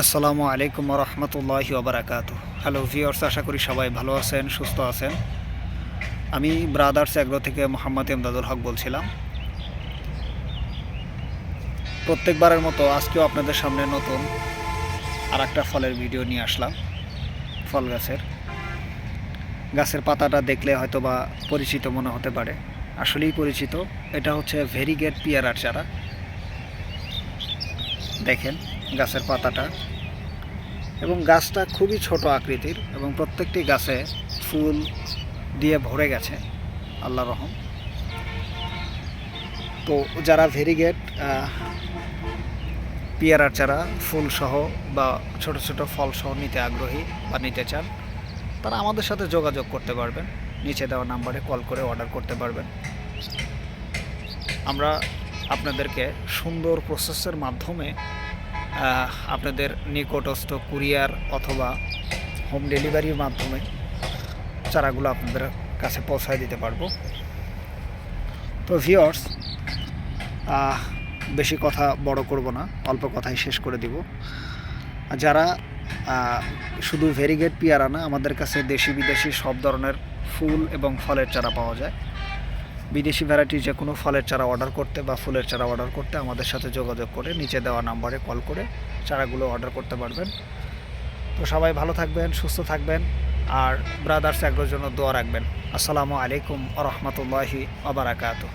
আসসালামু আলাইকুম রহমতুল্লাহি ওবরাকাত হ্যালো ভিওর্স আশা করি সবাই ভালো আছেন, সুস্থ আছেন। আমি ব্রাদার্স এগ্রো থেকে মোহাম্মদ ইমদাদুল হক বলছিলাম। প্রত্যেকবারের মতো আজকেও আপনাদের সামনে নতুন আর একটা ফলের ভিডিও নিয়ে আসলাম, ফল গাছের। গাছের পাতাটা দেখলে হয়তো বা পরিচিত মনে হতে পারে। আসলেই পরিচিত, এটা হচ্ছে ভেরিগেট পিয়ারার চারা। দেখেন। গাছের পাতাটা। এবং গাছটা খুবই ছোট আকৃতির এবং প্রত্যেকটি গাছে ফুল দিয়ে ভরে গেছে আল্লাহ রহম। তো যারা ভেরিগেট পেয়ারার চারা, ফুল সহ বা ছোট ছোট ফল সহ নিতে আগ্রহী বা নিতে চান, তারা আমাদের সাথে যোগাযোগ করতে পারবেন। নিচে দেওয়া নাম্বারে কল করে অর্ডার করতে পারবেন। আমরা আপনাদেরকে সুন্দর প্রসেসের মাধ্যমে আপনাদের নিকটস্থ কুরিয়ার অথবা হোম ডেলিভারির মাধ্যমে চারাগুলো আপনাদের কাছে পৌঁছায় দিতে পারব। তো ভিওর্স বেশি কথা বড় করব না, অল্প কথাই শেষ করে দিব। যারা শুধু ভেরিগেট পিয়ারা না, আমাদের কাছে দেশি বিদেশি সব ধরনের ফুল এবং ফলের চারা পাওয়া যায়। বিদেশি ভ্যারাইটি যে কোনো ফলের চারা অর্ডার করতে বা ফুলের চারা অর্ডার করতে আমাদের সাথে যোগাযোগ করে, নিচে দেওয়া নাম্বারে কল করে চারাগুলো অর্ডার করতে পারবেন। তো সবাই ভালো থাকবেন, সুস্থ থাকবেন, আর ব্রাদার্স এগ্রোর জন্য দোয়া রাখবেন। আসসালামু আলাইকুম আ রহমতুল্লাহি আবরাকাতু